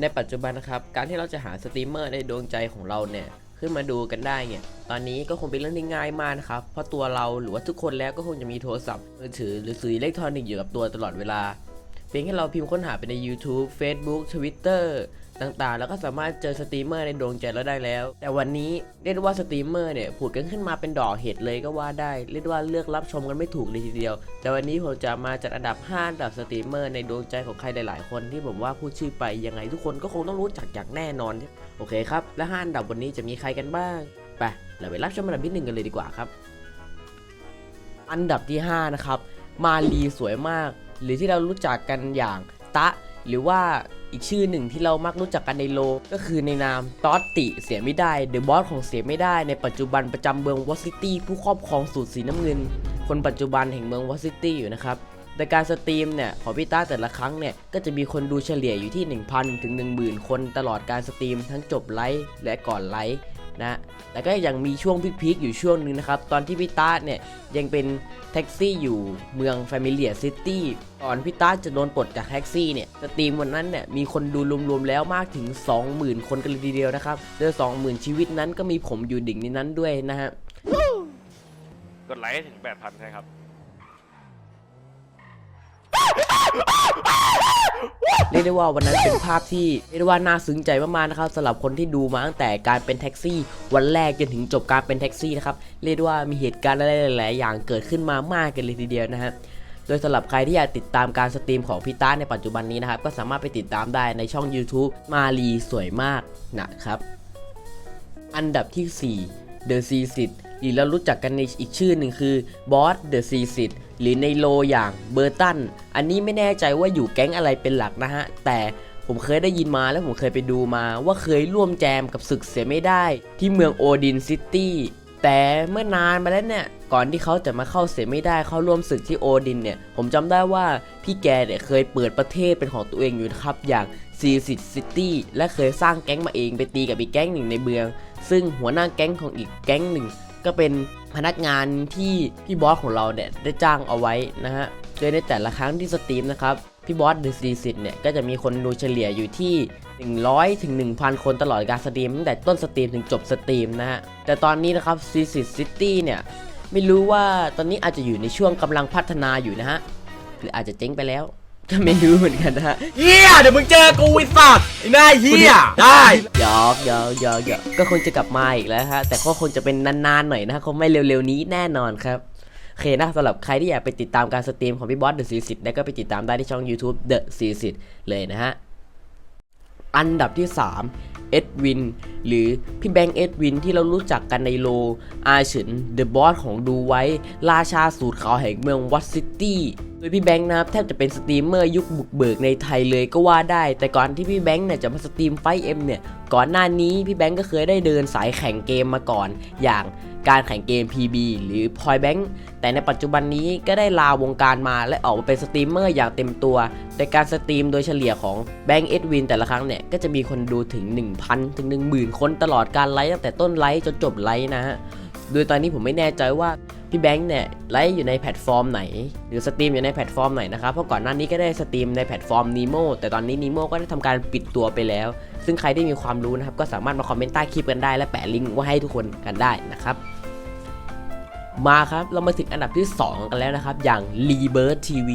ในปัจจุบันนะครับ การที่เราจะหาสตรีมเมอร์ในดวงใจของเราเนี่ยขึ้นมาดูกันได้เนี่ย ตอนนี้ก็คงเป็นเรื่องที่ง่ายมากนะครับ เพราะตัวเราหรือว่าทุกคนแล้วก็คงจะมีโทรศัพท์มือถือหรือสื่ออิเล็กทรอนิกส์อยู่กับตัวตลอดเวลา พียงแค่เราพิมพ์ค้นหาไปใน YouTube Facebook Twitter ต่างๆ แล้วก็สามารถเจอสตรีมเมอร์ในดวงใจเราได้แล้ว แต่วันนี้เรียกว่าสตรีมเมอร์เนี่ยผุดกันขึ้นมาเป็นดอกเห็ดเลยก็ว่าได้ เรียกว่าเลือกรับชมกันไม่ถูกเลยทีเดียว แต่วันนี้ผมจะมาจัดอันดับ 5 อันดับสตรีมเมอร์ในดวงใจของใครหลายๆ คนที่ผมว่าพูดชื่อไปยังไงทุกคนก็คงต้องรู้จักอย่างแน่นอน โอเคครับ และ5อันดับวันนี้จะมีใครกันบ้าง ไป เราไปรับชมอันดับที่หนึ่งกันเลยดีกว่าครับ อันดับที่5นะครับ มาลีสวยมาก หรือที่เรารู้จักกันอย่างตะ หรือว่าอีกชื่อหนึ่งที่เรามักรู้จักกันในโลก็คือในนามตอตติเสียไม่ได้เดอะบอสของเสียไม่ได้ในปัจจุบันประจำเมืองวอซิตี้ผู้ครอบครองสูตรสีน้ำเงิน คนปัจจุบันแห่งเมืองวอซิตี้อยู่นะครับในการสตรีมเนี่ยของพี่ต้าแต่ละครั้งเนี่ยก็จะมีคนดูเฉลี่ยอยู่ที่ 1,000ถึง10,000 คนตลอดการสตรีมทั้งจบไลฟ์และก่อนไลฟ์ นะแต่ก็ยังมีช่วงพีคๆอยู่ช่วงนึงนะครับ ตอนที่พี่ต้าเนี่ยยังเป็นแท็กซี่อยู่เมือง f a m i l i a City ก่อนพี่ต้าจะโดนปลดจากแท็กซี่เนี่ยสตรีมวันนั้นเนี่ยมีคนดูรวมๆแล้วมากถึง 20,000 คนกันเลยทีเดียวนะครับโดย20,000 ชีวิตนั้นก็มีผมอยู่ดิ่งในนั้นด้วยนะฮะกดไลค์ถึง 8,000ใช่ครับ รียกได้ว่าวันนั้นเป็นภาพที่เรียกได้ว่าน่าซึ้งใจมากๆนะครับสำหรับคนที่ดูมาตั้งแต่การเป็นแท็กซี่ วันแรกจนถึงจบการเป็นแท็กซี่นะครับเรียกได้ว่ามีเหตุการณ์อะไรหลายๆอย่างเกิดขึ้นมามากกันเลยทีเดียวนะฮะโดยสำหรับใครที่อยากติดตามการสตรีมของพี่ต้าในปัจจุบันนี้นะครับ ก็สามารถไปติดตามได้ในช่อง YouTube มาลีสวยมากนะครับ อันดับที่ 4 The Seasit หรือเรารู้จักกันในอีกชื่อหนึ่งคือ Boss The Seasit หรือในโลอย่างเบอร์ตัน อันนี้ไม่แน่ใจว่าอยู่แก๊งอะไรเป็นหลักนะฮะ แต่ผมเคยได้ยินมาแล้วผมเคยไปดูมาว่าเคยร่วมแจมกับศึกเสียไม่ได้ ที่เมืองโอดินซิตี้แต่เมื่อนานมาแล้วเนี่ย ก่อนที่เขาจะมาเข้าเสียไม่ได้เข้าร่วมศึกที่โอดินเนี่ย ผมจำได้ว่าพี่แกเนี่ยเคยเปิดประเทศเป็นของตัวเองอยู่ครับ อย่างซีซิตซิตี้และเคยสร้างแก๊งมาเองไปตีกับอีกแก๊งหนึ่งในเมือง ซึ่งหัวหน้าแก๊งของอีกแก๊งหนึ่ง ก็เป็นพนักงานที่พี่บอสของเราเนี่ยได้จ้างเอาไว้นะฮะโดยในแต่ละครั้งที่สตรีมนะครับพี่บอสเดอะซีซิตเนี่ยก็จะมีคนดูเฉลี่ยอยู่ที่ 100ถึง1,000 คนตลอดการสตรีมตั้งแต่ต้นสตรีมถึงจบสตรีมนะฮะแต่ตอนนี้นะครับซีซิตซิตี้เนี่ยไม่รู้ว่าตอนนี้อาจจะอยู่ในช่วงกำลังพัฒนาอยู่นะฮะหรืออาจจะเจ๊งไปแล้ว ก็ไม่รู้เหมือนกันนะฮะเฮียเดี๋ยวมึงเจอกูไอ้สัตว์ไอ้หน้าเฮียได้หยอกหยอกหยอกหยอกก็คงจะกลับมาอีกแล้วฮะ แต่ก็คงจะเป็นนานๆหน่อยนะ คงไม่เร็วๆนี้แน่นอนครับโอเคนะสำหรับใครที่อยากไปติดตามการสตรีมของพี่บอสเดอะซีซิตได้ก็ไปติดตามได้ที่ช่อง YouTube The ซีซิตเลยนะฮะ อันดับที่ 3 เอ็ดวินหรือพี่แบงค์เอ็ดวินที่เรารู้จักกันในโล อาเฉินเดอะบอสของดูไว้ ราชาสูตรขาวแห่งเมืองวัตซิตี้โดยพี่แบงค์นะครับแทบจะเป็นสตรีมเมอร์ยุคบุกเบิกในไทยเลยก็ว่าได้ แต่ก่อนที่พี่แบงค์เนี่ยจะมาสตรีมไฟเอ็มเนี่ยก่อนหน้านี้พี่แบงค์ก็เคยได้เดินสายแข่งเกมมาก่อนอย่าง การแข่งเกม PB หรือ Point Bank แต่ในปัจจุบันนี้ก็ได้ลาวงการมาและออกมาเป็นสตรีมเมอร์อย่างเต็มตัวแต่การสตรีมโดยเฉลี่ยของแบงค์เอ็ดวินแต่ละครั้งเนี่ย ก็จะมีคนดูถึง 1,000 ถึง 10,000 คนตลอดการไลฟ์ตั้งแต่ต้นไลฟ์จนจบไลฟ์นะฮะ โดยตอนนี้ผมไม่แน่ใจว่าพี่แบงค์เนี่ยไลฟ์อยู่ในแพลตฟอร์มไหน หรือสตรีมอยู่ในแพลตฟอร์มไหนนะครับ เพราะก่อนหน้านี้ก็ได้สตรีมในแพลตฟอร์ม Nemo แต่ตอนนี้ Nemo ก็ได้ทำการปิดตัวไปแล้ว ซึ่งใครที่มีความรู้นะครับก็สามารถมาคอมเมนต์ใต้คลิปกันได้และแปะลิงก์ไว้ให้ทุกคนกันได้นะครับ มาครับ เรามาถึงอันดับที่ 2 กันแล้วนะครับ อย่าง r e b i r t TV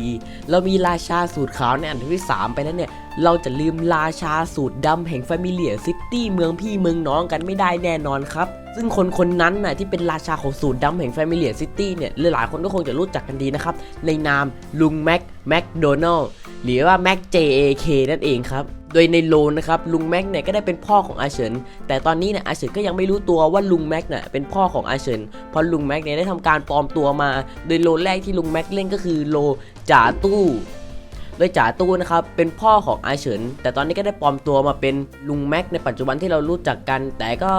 เรามีราชาสูตรขาวในอันดับที่ 3 ไปแล้วเนี่ย เราจะลืมราชาสูตรดำแห่ง Familiar City เมืองพี่เมืองน้องกันไม่ได้แน่นอนครับ ซึ่งคนคนนั้นน่ะที่เป็นราชาของสูตรดำแห่ง Familiar City เนี่ยหลายๆคนก็คงจะรู้จักกันดีนะครับ ในนามลุงแม็กแมคโดนัลหรือว่าแม็ก JAK นั่นเองครับ โดยในโลนะครับลุงแม็กเนี่ยก็ได้เป็นพ่อของอาเฉิน แต่ตอนนี้เนี่ยอาเฉินก็ยังไม่รู้ตัวว่าลุงแม็กเนี่ยเป็นพ่อของอาเฉิน เพราะลุงแม็กเนี่ยได้ทำการปลอมตัวมา โดยโลแรกที่ลุงแม็กเล่นก็คือโลจ่าตู้โดยจ่าตู้นะครับเป็นพ่อของอาเฉิน แต่ตอนนี้ก็ได้ปลอมตัวมาเป็นลุงแม็กในปัจจุบันที่เรารู้จักกัน แต่ก็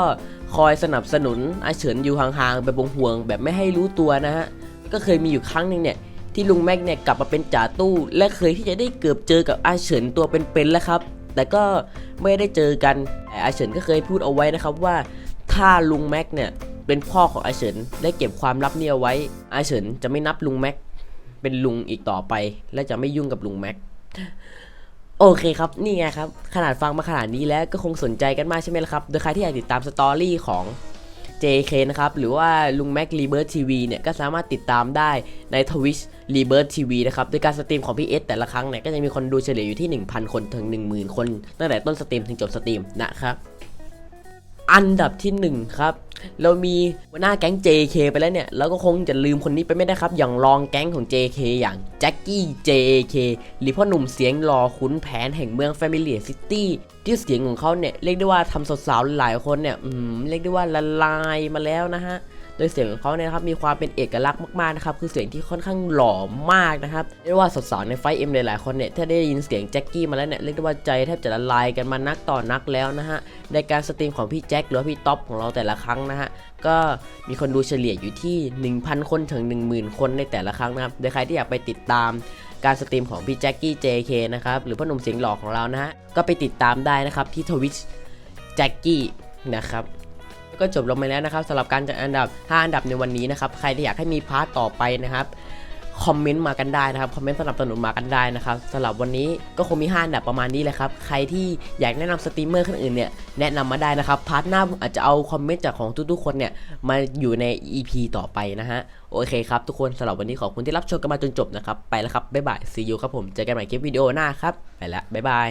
คอยสนับสนุนอาเฉินอยู่ห่างๆแบบห่วงๆแบบไม่ให้รู้ตัวนะฮะก็เคยมีอยู่ครั้งหนึ่งเนี่ยที่ลุงแม็กเนี่ยกลับมาเป็นจ่าตู้ และเคยที่จะได้เกือบเจอกับอาเฉินตัวเป็นๆแล้วครับ แต่ก็ไม่ได้เจอกันไอาเฉินก็เคยพูดเอาไว้นะครับว่าถ้าลุงแม็กเนี่ยเป็นพ่อของอาเฉินได้เก็บความลับนี้เอาไว้ อาเฉินจะไม่นับลุงแม็กเป็นลุงอีกต่อไป และจะไม่ยุ่งกับลุงแม็กโอโอเคครับ นี่ไงครับ ขนาดฟังมาขนาดนี้แล้วก็คงสนใจกันมากใช่ไหมล่ะครับ โดยใครที่อยากติดตามสตอรี่ของ JK นะครับ หรือว่าลุงแม็กรีเบิร์ดทีวีเนี่ย ก็สามารถติดตามได้ในทวิชรีเบิร์ตทีวีนะครับ โดยการสตรีมของพี่เอสแต่ละครั้งเนี่ย ก็จะมีคนดูเฉลี่ยอยู่ที่ 1,000 คนถึง 10,000 คน ตั้งแต่ต้นสตรีมถึงจบสตรีมนะครับ อันดับที่ 1 ครับ เรามีหัวหน้าแก๊ง JK ไปแล้วเนี่ยเราก็คงจะลืมคนนี้ไปไม่ได้ครับ อย่างรองแก๊งของ JK อย่างแจ็คกี้ JK หรือพ่อหนุ่มเสียงหล่อขุนแผนแห่งเมือง Familiar City ที่เสียงของเขาเนี่ยเรียกได้ว่าทำสาวๆหลายคนเนี่ยอืมเรียกได้ว่าละลายมาแล้วนะฮะ ดยเสียงของเขาเนี่ยนะครับมีความเป็นเอกลักษณ์มากๆนะครับคือเสียงที่ค่อนข้างหล่อมากนะครับเรียกได้ว่าสาวๆในไฟเอ็มหลายๆคนเนี่ยถ้าได้ยินเสียงแจ็คกี้มาแล้วเนี่ยเรียกได้ว่าใจแทบจะละลายกันมานักต่อนักแล้วนะฮะในการสตรีมของพี่แจ็คหรือพี่ท็อปของเราแต่ละครั้งนะฮะก็มีคนดูเฉลี่ยอยู่ที่ 1,000 คนถึง 10,000 คนในแต่ละครั้งนะครับโดยใครที่อยากไปติดตามการสตรีมของพี่แจ็คกี้ JK นะครับ หรือพ่อหนุ่มเสียงหล่อของเรานะฮะ ก็ไปติดตามได้นะครับที่ทวิชแจ็คกี้นะครับ ก็จบลงไปแล้วนะครับสำหรับการจัดอันดับ 5 อันดับในวันนี้นะครับใครที่อยากให้มีพาร์ทต่อไปนะครับคอมเมนต์มากันได้นะครับคอมเมนต์สนับสนุนมากันได้นะครับสำหรับวันนี้ก็คงมี5อันดับประมาณนี้แหละครับใครที่อยากแนะนำสตรีมเมอร์คนอื่นเนี่ยแนะนำมาได้นะครับพาร์ทหน้าอาจจะเอาคอมเมนต์จากของทุกๆคนเนี่ยมาอยู่ใน EP ต่อไปนะฮะโอเคครับทุกคนสำหรับวันนี้ขอบคุณที่รับชมกันมาจนจบนะครับไปแล้วครับบ๊ายบาย see you ครับผมเจอกันใหม่คลิปวิดีโอหน้าครับไปแล้วบ๊ายบาย